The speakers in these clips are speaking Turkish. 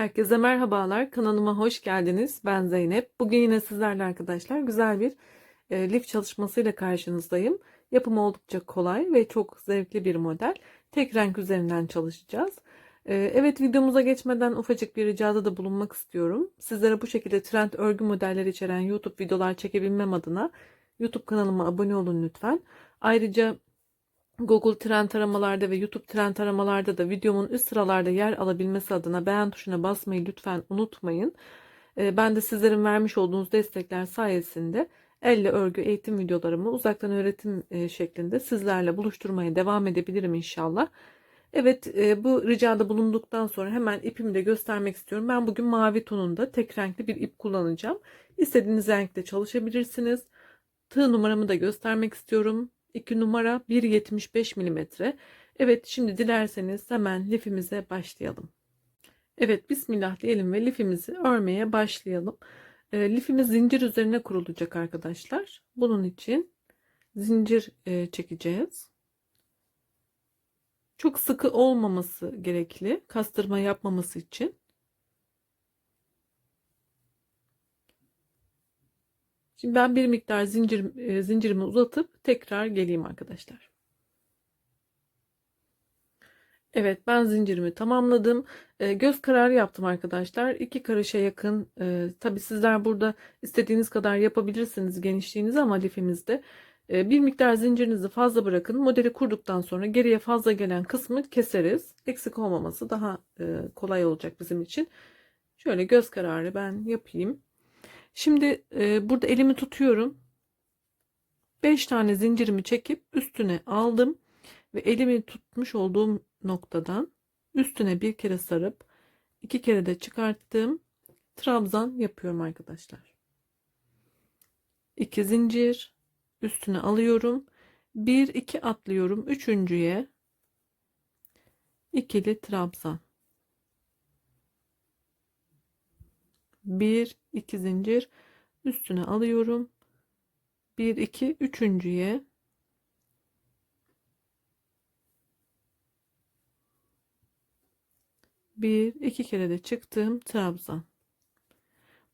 Herkese merhabalar. Kanalıma hoş geldiniz. Ben Zeynep. Bugün yine sizlerle arkadaşlar güzel bir e, lif çalışmasıyla karşınızdayım. Yapımı oldukça kolay ve çok zevkli bir model. Tek renk üzerinden çalışacağız. E, evet videomuza geçmeden ufacık bir ricada da bulunmak istiyorum. Sizlere bu şekilde trend örgü modelleri içeren YouTube videolar çekebilmem adına YouTube kanalıma abone olun lütfen. Ayrıca Google trend aramalarda ve YouTube trend aramalarda da videomun üst sıralarda yer alabilmesi adına beğen tuşuna basmayı lütfen unutmayın. Ee, Ben de sizlerin vermiş olduğunuz destekler sayesinde elle örgü eğitim videolarımı uzaktan öğretim e, şeklinde sizlerle buluşturmaya devam edebilirim inşallah. Evet e, bu ricada bulunduktan sonra hemen ipimi de göstermek istiyorum. Ben bugün mavi tonunda tek renkli bir ip kullanacağım. İstediğiniz renkte çalışabilirsiniz. Tığ numaramı da göstermek istiyorum. 2 numara 1.75 milimetre. Evet şimdi dilerseniz hemen lifimize başlayalım. Evet bismillah diyelim ve lifimizi örmeye başlayalım. E, lifimiz zincir üzerine kurulacak arkadaşlar. Bunun için zincir e, çekeceğiz. Çok sıkı olmaması gerekli. Kastırma yapmaması için. Şimdi ben bir miktar zincir, e, zincirimi uzatıp tekrar geleyim arkadaşlar. Evet ben zincirimi tamamladım. E, göz kararı yaptım arkadaşlar. İki karışa yakın. E, Tabi sizler burada istediğiniz kadar yapabilirsiniz genişliğinizi ama lifimizde. E, bir miktar zincirinizi fazla bırakın. Modeli kurduktan sonra geriye fazla gelen kısmı keseriz. Eksik olmaması daha e, kolay olacak bizim için. Şöyle göz kararı ben yapayım. Şimdi e, burada elimi tutuyorum. 5 tane zincirimi çekip üstüne aldım ve elimi tutmuş olduğum noktadan üstüne bir kere sarıp iki kere de çıkarttım. Trabzan yapıyorum arkadaşlar. 2 zincir üstüne alıyorum. 1 2 atlıyorum. Üçüncüye ikili trabzan. 1 2 zincir üstüne alıyorum. 1 2 üçüncüye. Bir iki kere de çıktım trabzan.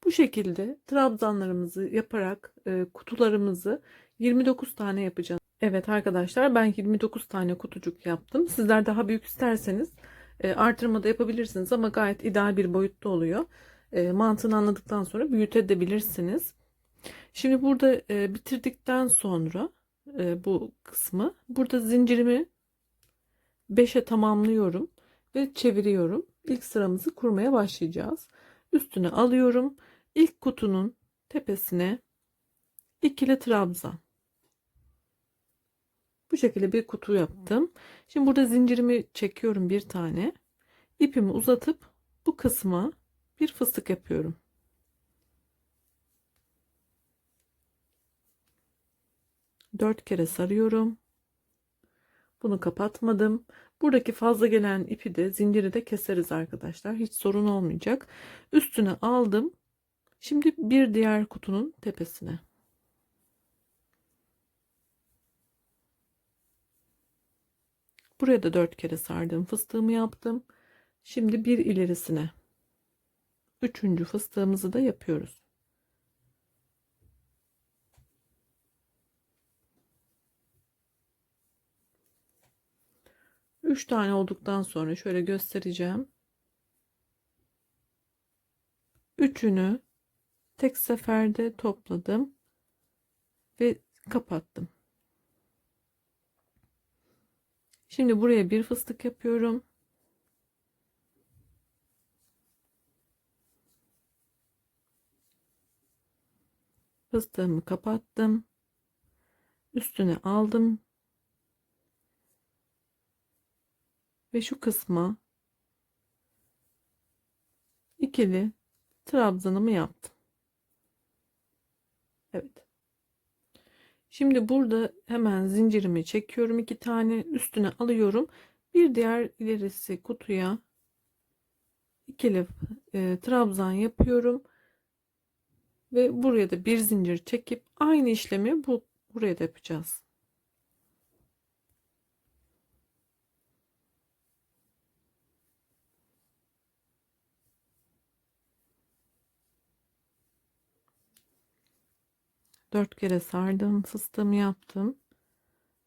Bu şekilde trabzanlarımızı yaparak e, kutularımızı 29 tane yapacağız. Evet arkadaşlar ben 29 tane kutucuk yaptım. Sizler daha büyük isterseniz e, artırma da yapabilirsiniz ama gayet ideal bir boyutta oluyor e, mantığını anladıktan sonra büyütebilirsiniz. Şimdi burada e, bitirdikten sonra e, bu kısmı burada zincirimi 5'e tamamlıyorum ve çeviriyorum. İlk sıramızı kurmaya başlayacağız. Üstüne alıyorum. İlk kutunun tepesine ikili trabzan. Bu şekilde bir kutu yaptım. Şimdi burada zincirimi çekiyorum bir tane. İpimi uzatıp bu kısma bir fıstık yapıyorum. Dört kere sarıyorum. Bunu kapatmadım. Buradaki fazla gelen ipi de zinciri de keseriz arkadaşlar. Hiç sorun olmayacak. Üstüne aldım. Şimdi bir diğer kutunun tepesine. Buraya da dört kere sardım. Fıstığımı yaptım. Şimdi bir ilerisine üçüncü fıstığımızı da yapıyoruz. Üç tane olduktan sonra şöyle göstereceğim. Üçünü tek seferde topladım ve kapattım. Şimdi buraya bir fıstık yapıyorum. Fıstığımı kapattım. Üstüne aldım. Ve şu kısma ikili trabzanımı yaptım. Evet. Şimdi burada hemen zincirimi çekiyorum iki tane. Üstüne alıyorum. Bir diğer ilerisi kutuya ikili e, trabzan yapıyorum ve buraya da bir zincir çekip aynı işlemi bu buraya da yapacağız. Dört kere sardım, fıstığımı yaptım.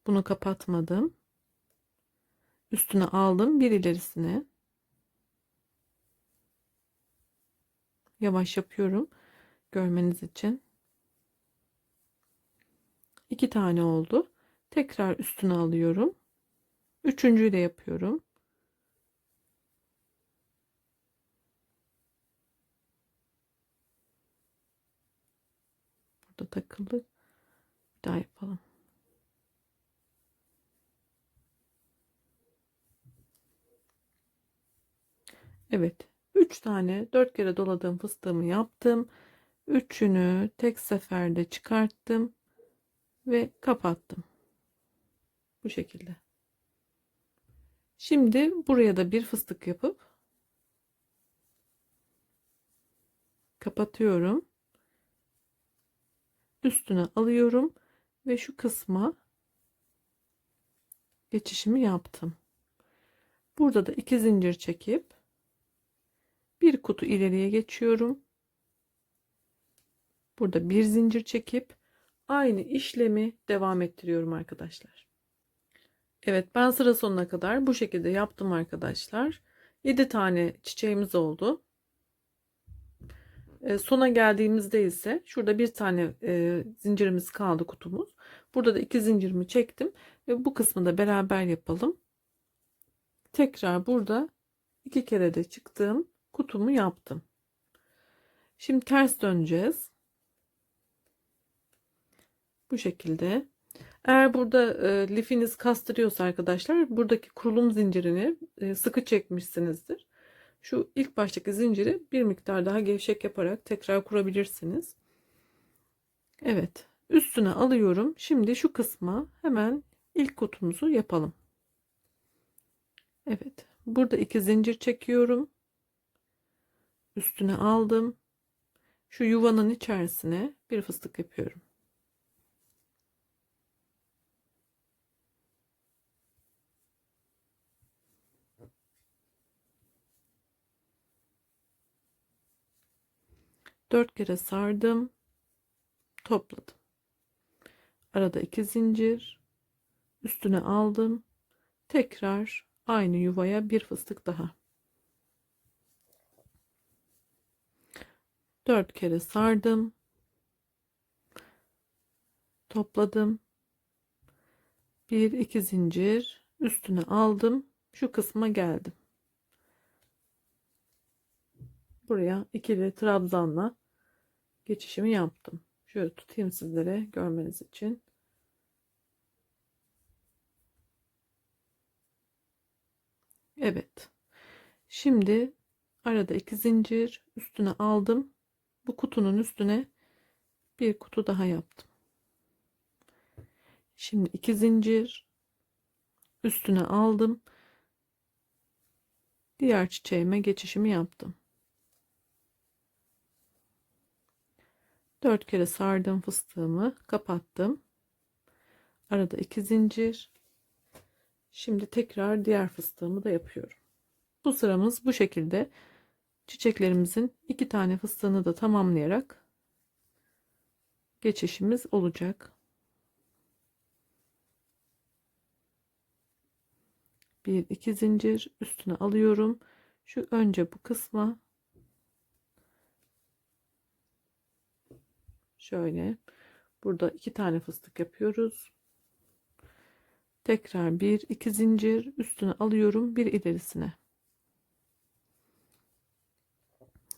Bunu kapatmadım. Üstüne aldım bir ilerisine. Yavaş yapıyorum. Görmeniz için. İki tane oldu. Tekrar üstüne alıyorum. Üçüncüyü de yapıyorum. Burada takıldı. Bir daha yapalım. Evet. 3 tane 4 kere doladığım fıstığımı yaptım. Üçünü tek seferde çıkarttım ve kapattım. Bu şekilde. Şimdi buraya da bir fıstık yapıp kapatıyorum. Üstüne alıyorum ve şu kısma geçişimi yaptım. Burada da iki zincir çekip bir kutu ileriye geçiyorum. Burada bir zincir çekip aynı işlemi devam ettiriyorum arkadaşlar. Evet ben sıra sonuna kadar bu şekilde yaptım arkadaşlar. 7 tane çiçeğimiz oldu. E, sona geldiğimizde ise şurada bir tane e, zincirimiz kaldı kutumuz. Burada da iki zincirimi çektim ve bu kısmı da beraber yapalım. Tekrar burada iki kere de çıktım. Kutumu yaptım. Şimdi ters döneceğiz. Bu şekilde. Eğer burada e, lifiniz kastırıyorsa arkadaşlar buradaki kurulum zincirini e, sıkı çekmişsinizdir. Şu ilk baştaki zinciri bir miktar daha gevşek yaparak tekrar kurabilirsiniz. Evet. Üstüne alıyorum. Şimdi şu kısma hemen ilk kutumuzu yapalım. Evet. Burada iki zincir çekiyorum. Üstüne aldım. Şu yuvanın içerisine bir fıstık yapıyorum. Dört kere sardım. Topladım. Arada iki zincir. Üstüne aldım. Tekrar aynı yuvaya bir fıstık daha. Dört kere sardım. Topladım. Bir iki zincir üstüne aldım. Şu kısma geldim. Buraya ikili trabzanla geçişimi yaptım. Şöyle tutayım sizlere görmeniz için. Evet. Şimdi arada iki zincir üstüne aldım. Bu kutunun üstüne bir kutu daha yaptım. Şimdi iki zincir üstüne aldım. Diğer çiçeğime geçişimi yaptım. Dört kere sardım fıstığımı kapattım. Arada iki zincir. Şimdi tekrar diğer fıstığımı da yapıyorum. Bu sıramız bu şekilde çiçeklerimizin iki tane fıstığını da tamamlayarak geçişimiz olacak. Bir iki zincir üstüne alıyorum. Şu önce bu kısma Şöyle. Burada iki tane fıstık yapıyoruz. Tekrar bir iki zincir üstüne alıyorum bir ilerisine.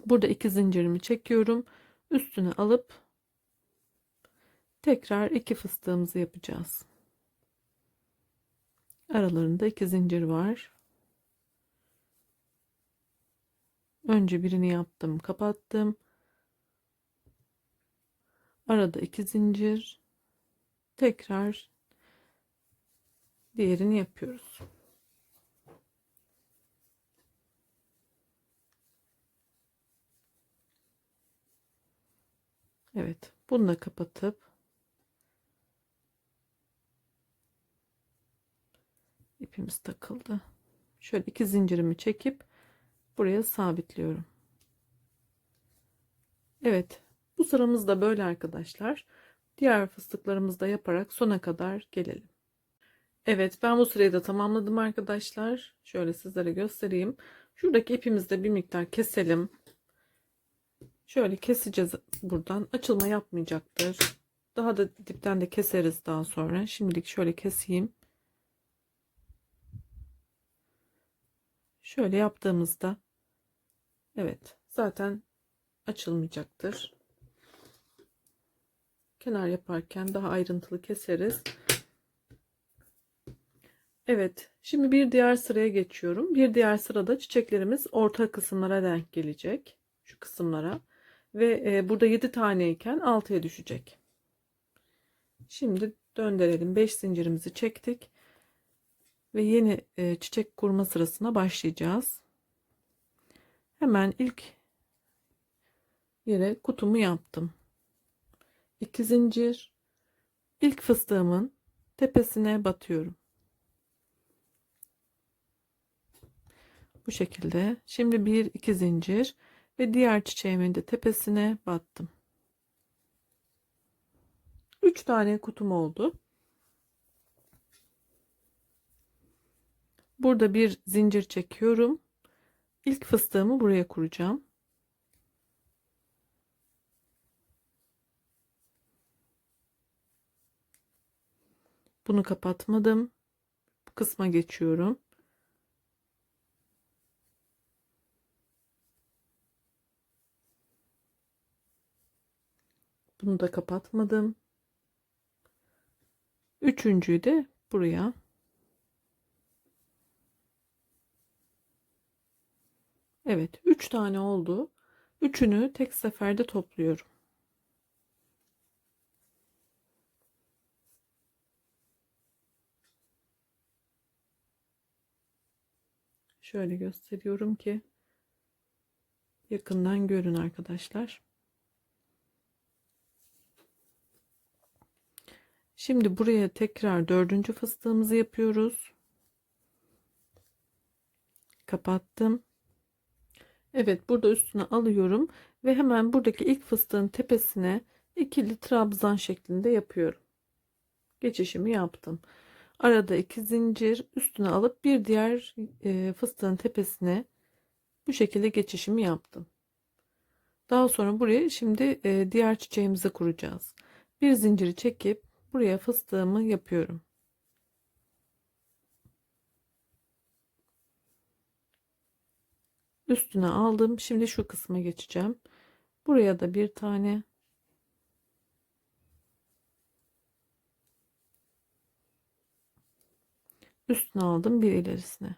Burada iki zincirimi çekiyorum. Üstüne alıp tekrar iki fıstığımızı yapacağız. Aralarında iki zincir var. Önce birini yaptım, kapattım. Arada iki zincir. Tekrar diğerini yapıyoruz. Evet, bunu kapatıp ipimiz takıldı. Şöyle iki zincirimi çekip buraya sabitliyorum. Evet, bu sıramız da böyle arkadaşlar. Diğer fıstıklarımızı da yaparak sona kadar gelelim. Evet ben bu sırayı da tamamladım arkadaşlar. Şöyle sizlere göstereyim. Şuradaki ipimizi de bir miktar keselim. Şöyle keseceğiz buradan. Açılma yapmayacaktır. Daha da dipten de keseriz daha sonra. Şimdilik şöyle keseyim. Şöyle yaptığımızda evet zaten açılmayacaktır. Kenar yaparken daha ayrıntılı keseriz. Evet, şimdi bir diğer sıraya geçiyorum. Bir diğer sırada çiçeklerimiz orta kısımlara denk gelecek. Şu kısımlara. Ve e, burada 7 taneyken 6'ya düşecek. Şimdi döndürelim. 5 zincirimizi çektik. Ve yeni e, çiçek kurma sırasına başlayacağız. Hemen ilk yere kutumu yaptım. 2 zincir. İlk fıstığımın tepesine batıyorum. Bu şekilde. Şimdi bir iki zincir ve diğer çiçeğimin de tepesine battım. 3 tane kutum oldu. Burada bir zincir çekiyorum. İlk fıstığımı buraya kuracağım. Bunu kapatmadım. Bu kısma geçiyorum. Bunu da kapatmadım. Üçüncüyü de buraya. Evet, üç tane oldu. Üçünü tek seferde topluyorum. Şöyle gösteriyorum ki yakından görün arkadaşlar. Şimdi buraya tekrar dördüncü fıstığımızı yapıyoruz. Kapattım. Evet burada üstüne alıyorum ve hemen buradaki ilk fıstığın tepesine ikili trabzan şeklinde yapıyorum. Geçişimi yaptım. Arada iki zincir üstüne alıp bir diğer e, fıstığın tepesine bu şekilde geçişimi yaptım. Daha sonra buraya şimdi e, diğer çiçeğimizi kuracağız. Bir zinciri çekip buraya fıstığımı yapıyorum. Üstüne aldım. Şimdi şu kısma geçeceğim. Buraya da bir tane üstüne aldım bir ilerisine.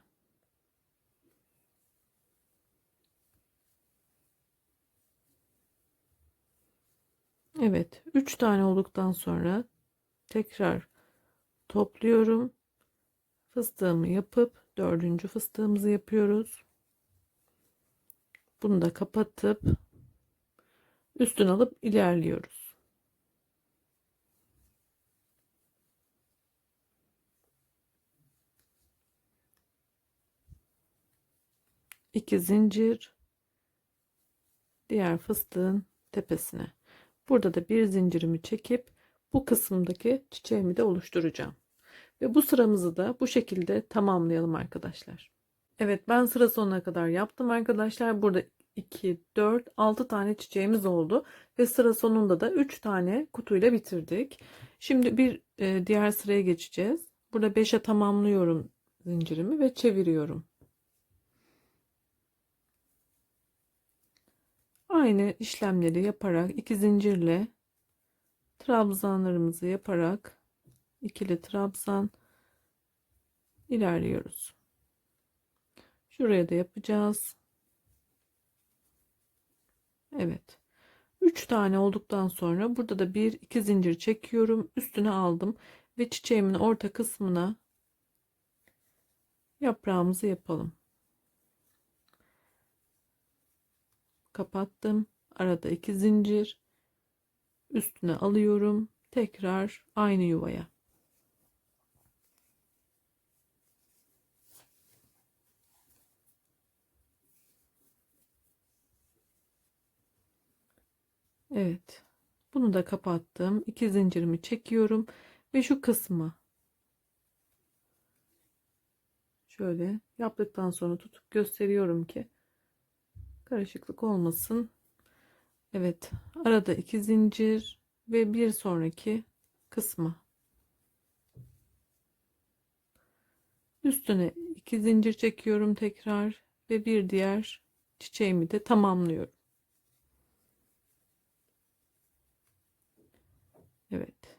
Evet, 3 tane olduktan sonra tekrar topluyorum. Fıstığımı yapıp dördüncü fıstığımızı yapıyoruz. Bunu da kapatıp üstüne alıp ilerliyoruz. İki zincir diğer fıstığın tepesine. Burada da bir zincirimi çekip bu kısımdaki çiçeğimi de oluşturacağım. Ve bu sıramızı da bu şekilde tamamlayalım arkadaşlar. Evet ben sıra sonuna kadar yaptım arkadaşlar. Burada 2, 4, 6 tane çiçeğimiz oldu. Ve sıra sonunda da 3 tane kutuyla bitirdik. Şimdi bir e, diğer sıraya geçeceğiz. Burada 5'e tamamlıyorum zincirimi ve çeviriyorum. Aynı işlemleri yaparak iki zincirle trabzanlarımızı yaparak ikili trabzan ilerliyoruz. Şuraya da yapacağız. Evet. 3 tane olduktan sonra burada da bir iki zincir çekiyorum. Üstüne aldım ve çiçeğimin orta kısmına yaprağımızı yapalım. Kapattım. Arada iki zincir üstüne alıyorum. Tekrar aynı yuvaya. Evet. Bunu da kapattım. İki zincirimi çekiyorum ve şu kısmı şöyle yaptıktan sonra tutup gösteriyorum ki karışıklık olmasın. Evet, arada iki zincir ve bir sonraki kısmı üstüne iki zincir çekiyorum tekrar ve bir diğer çiçeğimi de tamamlıyorum. Evet.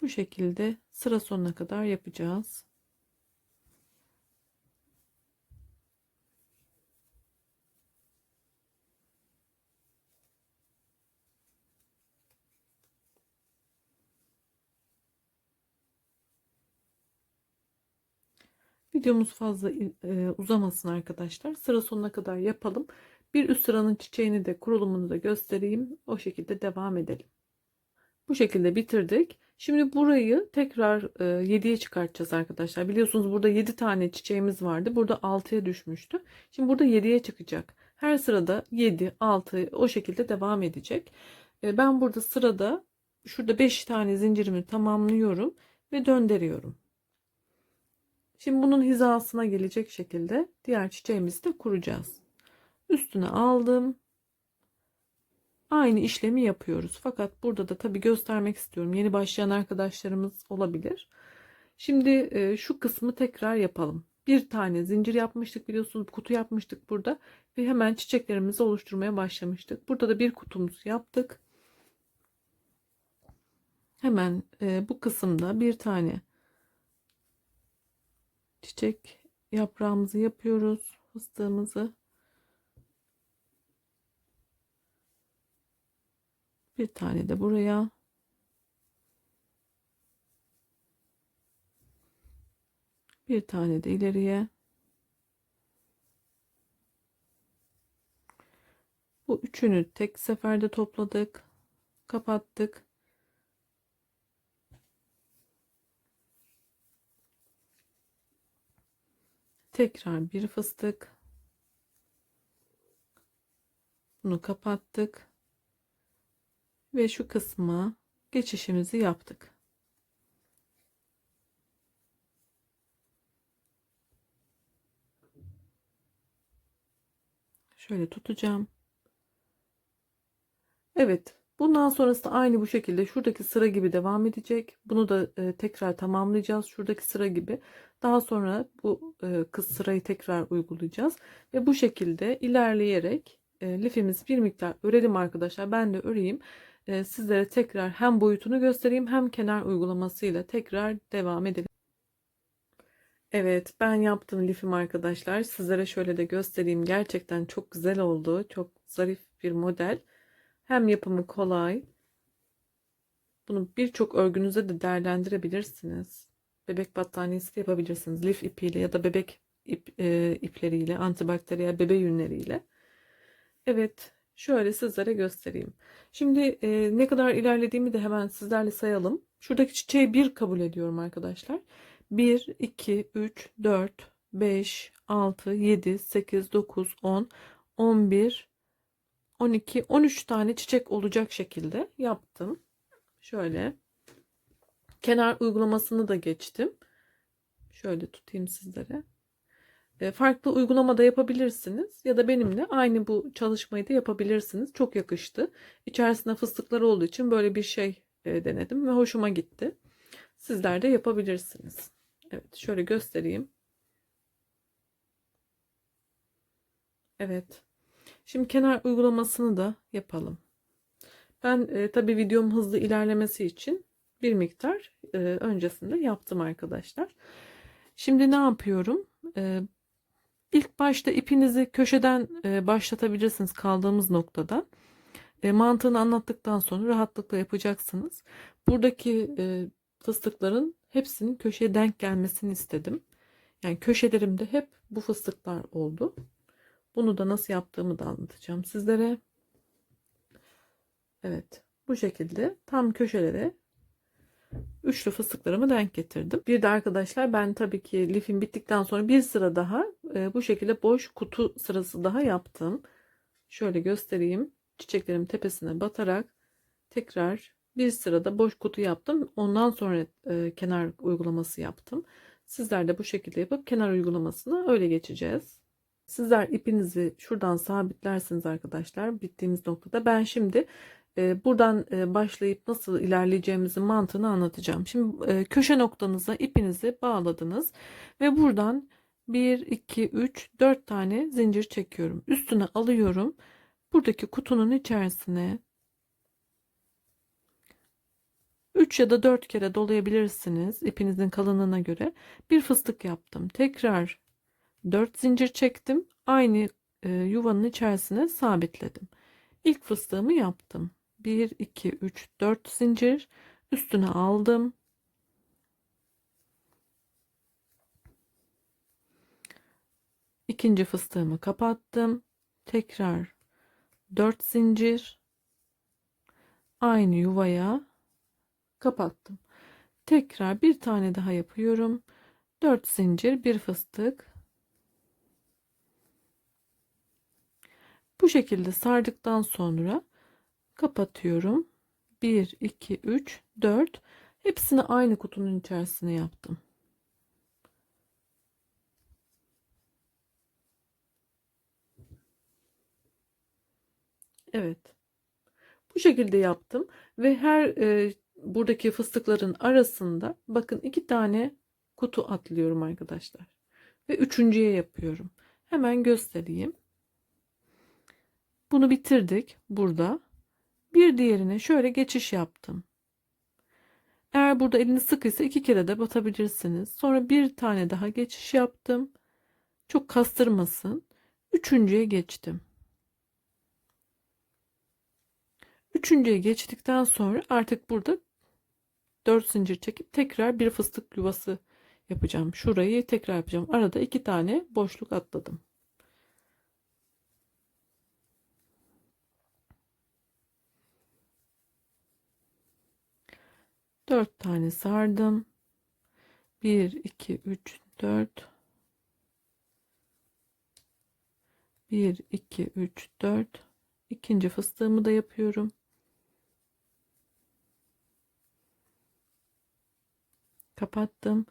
Bu şekilde sıra sonuna kadar yapacağız. Videomuz fazla e, uzamasın arkadaşlar. Sıra sonuna kadar yapalım. Bir üst sıranın çiçeğini de kurulumunu da göstereyim. O şekilde devam edelim. Bu şekilde bitirdik. Şimdi burayı tekrar 7'ye çıkartacağız arkadaşlar. Biliyorsunuz burada 7 tane çiçeğimiz vardı. Burada 6'ya düşmüştü. Şimdi burada 7'ye çıkacak. Her sırada 7, 6 o şekilde devam edecek. E, ben burada sırada şurada 5 tane zincirimi tamamlıyorum ve döndürüyorum. Şimdi bunun hizasına gelecek şekilde diğer çiçeğimizi de kuracağız. Üstüne aldım. Aynı işlemi yapıyoruz. Fakat burada da tabii göstermek istiyorum. Yeni başlayan arkadaşlarımız olabilir. Şimdi e, şu kısmı tekrar yapalım. Bir tane zincir yapmıştık biliyorsunuz kutu yapmıştık burada ve hemen çiçeklerimizi oluşturmaya başlamıştık. Burada da bir kutumuzu yaptık. Hemen e, bu kısımda bir tane çiçek yaprağımızı yapıyoruz. Fıstığımızı. Bir tane de buraya. Bir tane de ileriye. Bu üçünü tek seferde topladık. Kapattık. Tekrar bir fıstık. Bunu kapattık. Ve şu kısma geçişimizi yaptık. Şöyle tutacağım. Evet. Bundan sonrası da aynı bu şekilde şuradaki sıra gibi devam edecek. Bunu da e, tekrar tamamlayacağız. Şuradaki sıra gibi. Daha sonra bu e, kız sırayı tekrar uygulayacağız. Ve bu şekilde ilerleyerek e, lifimizi bir miktar örelim arkadaşlar. Ben de öreyim. E, sizlere tekrar hem boyutunu göstereyim hem kenar uygulamasıyla tekrar devam edelim. Evet ben yaptım lifim arkadaşlar. Sizlere şöyle de göstereyim. Gerçekten çok güzel oldu. Çok zarif bir model. Hem yapımı kolay. Bunu birçok örgünüze de değerlendirebilirsiniz. Bebek battaniyesi de yapabilirsiniz. Lif ipiyle ya da bebek ip, e, ipleriyle, antibakteriyel bebe yünleriyle. Evet, şöyle sizlere göstereyim. Şimdi e, ne kadar ilerlediğimi de hemen sizlerle sayalım. Şuradaki çiçeği bir kabul ediyorum arkadaşlar. 1, 2, 3, 4, 5, 6, 7, 8, 9, 10, 11, 12, 13 tane çiçek olacak şekilde yaptım. Şöyle. Kenar uygulamasını da geçtim. Şöyle tutayım sizlere. E, farklı uygulamada yapabilirsiniz ya da benimle aynı bu çalışmayı da yapabilirsiniz. Çok yakıştı. İçerisinde fıstıklar olduğu için böyle bir şey e, denedim ve hoşuma gitti. Sizler de yapabilirsiniz. Evet şöyle göstereyim. Evet. Şimdi kenar uygulamasını da yapalım. Ben e, tabi videom hızlı ilerlemesi için bir miktar e, öncesinde yaptım arkadaşlar. Şimdi ne yapıyorum? E, ilk başta ipinizi köşeden e, başlatabilirsiniz kaldığımız noktada. E, mantığını anlattıktan sonra rahatlıkla yapacaksınız. Buradaki e, fıstıkların hepsinin köşeye denk gelmesini istedim. Yani köşelerimde hep bu fıstıklar oldu. Bunu da nasıl yaptığımı da anlatacağım sizlere. Evet bu şekilde tam köşelere üçlü fıstıklarımı denk getirdim. Bir de arkadaşlar ben tabii ki lifim bittikten sonra bir sıra daha e, bu şekilde boş kutu sırası daha yaptım. Şöyle göstereyim. Çiçeklerim tepesine batarak tekrar bir sırada boş kutu yaptım. Ondan sonra e, kenar uygulaması yaptım. Sizler de bu şekilde yapıp kenar uygulamasını öyle geçeceğiz. Sizler ipinizi şuradan sabitlersiniz arkadaşlar bittiğimiz noktada. Ben şimdi e, buradan e, başlayıp nasıl ilerleyeceğimizin mantığını anlatacağım. Şimdi e, köşe noktanıza ipinizi bağladınız ve buradan 1, 2, 3, 4 tane zincir çekiyorum. Üstüne alıyorum. Buradaki kutunun içerisine 3 ya da 4 kere dolayabilirsiniz ipinizin kalınlığına göre. Bir fıstık yaptım. Tekrar 4 zincir çektim. Aynı e, yuvanın içerisine sabitledim. İlk fıstığımı yaptım. 1 2 3 4 zincir üstüne aldım. İkinci fıstığımı kapattım. Tekrar 4 zincir aynı yuvaya kapattım. Tekrar bir tane daha yapıyorum. 4 zincir, bir fıstık. Bu şekilde sardıktan sonra kapatıyorum. 1 2 3 4 hepsini aynı kutunun içerisine yaptım. Evet. Bu şekilde yaptım ve her e, buradaki fıstıkların arasında bakın iki tane kutu atlıyorum arkadaşlar. Ve üçüncüye yapıyorum. Hemen göstereyim. Bunu bitirdik burada. Bir diğerine şöyle geçiş yaptım. Eğer burada eliniz sıkıysa iki kere de batabilirsiniz. Sonra bir tane daha geçiş yaptım. Çok kastırmasın. Üçüncüye geçtim. Üçüncüye geçtikten sonra artık burada 4 zincir çekip tekrar bir fıstık yuvası yapacağım. Şurayı tekrar yapacağım. Arada iki tane boşluk atladım. Dört tane sardım. Bir, iki, üç, dört. Bir, iki, üç, dört. İkinci fıstığımı da yapıyorum. kapattım.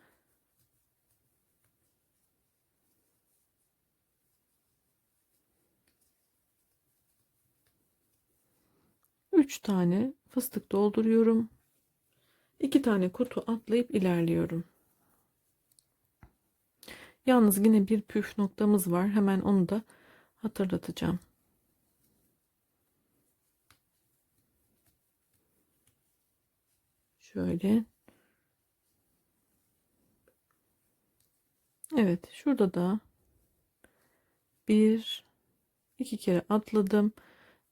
Üç tane fıstık dolduruyorum. İki tane kutu atlayıp ilerliyorum. Yalnız yine bir püf noktamız var. Hemen onu da hatırlatacağım. Şöyle Evet şurada da bir iki kere atladım.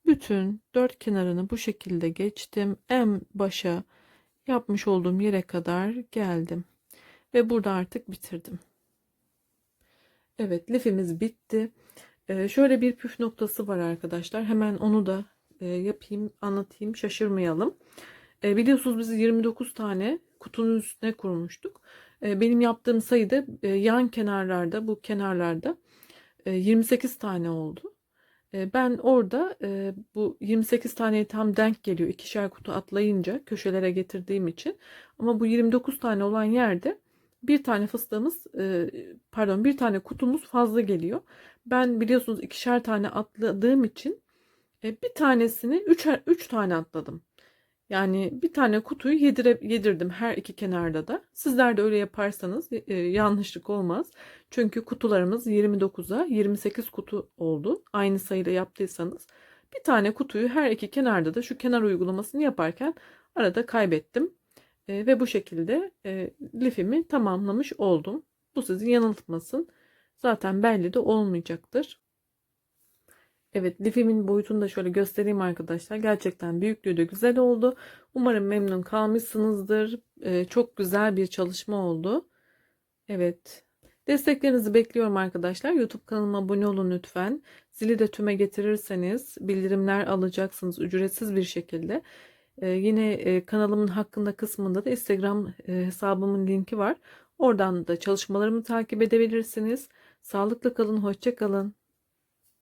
Bütün dört kenarını bu şekilde geçtim. En başa yapmış olduğum yere kadar geldim. Ve burada artık bitirdim. Evet lifimiz bitti. Ee, şöyle bir püf noktası var arkadaşlar. Hemen onu da e, yapayım anlatayım şaşırmayalım. E, biliyorsunuz biz 29 tane kutunun üstüne kurmuştuk. E, benim yaptığım sayıda e, yan kenarlarda bu kenarlarda e, 28 tane oldu. E, ben orada e, bu 28 taneye tam denk geliyor ikişer kutu atlayınca köşelere getirdiğim için. Ama bu 29 tane olan yerde bir tane fıstığımız e, pardon bir tane kutumuz fazla geliyor. Ben biliyorsunuz ikişer tane atladığım için e, bir tanesini 3 3 tane atladım. Yani bir tane kutuyu yedire, yedirdim her iki kenarda da. Sizler de öyle yaparsanız e, yanlışlık olmaz. Çünkü kutularımız 29'a 28 kutu oldu. Aynı sayıda yaptıysanız. Bir tane kutuyu her iki kenarda da şu kenar uygulamasını yaparken arada kaybettim. E, ve bu şekilde e, lifimi tamamlamış oldum. Bu sizi yanıltmasın. Zaten belli de olmayacaktır. Evet lifimin boyutunu da şöyle göstereyim arkadaşlar. Gerçekten büyüklüğü de güzel oldu. Umarım memnun kalmışsınızdır. Ee, çok güzel bir çalışma oldu. Evet. Desteklerinizi bekliyorum arkadaşlar. YouTube kanalıma abone olun lütfen. Zili de tüme getirirseniz bildirimler alacaksınız ücretsiz bir şekilde. Ee, yine e, kanalımın hakkında kısmında da Instagram e, hesabımın linki var. Oradan da çalışmalarımı takip edebilirsiniz. Sağlıklı kalın, hoşça kalın.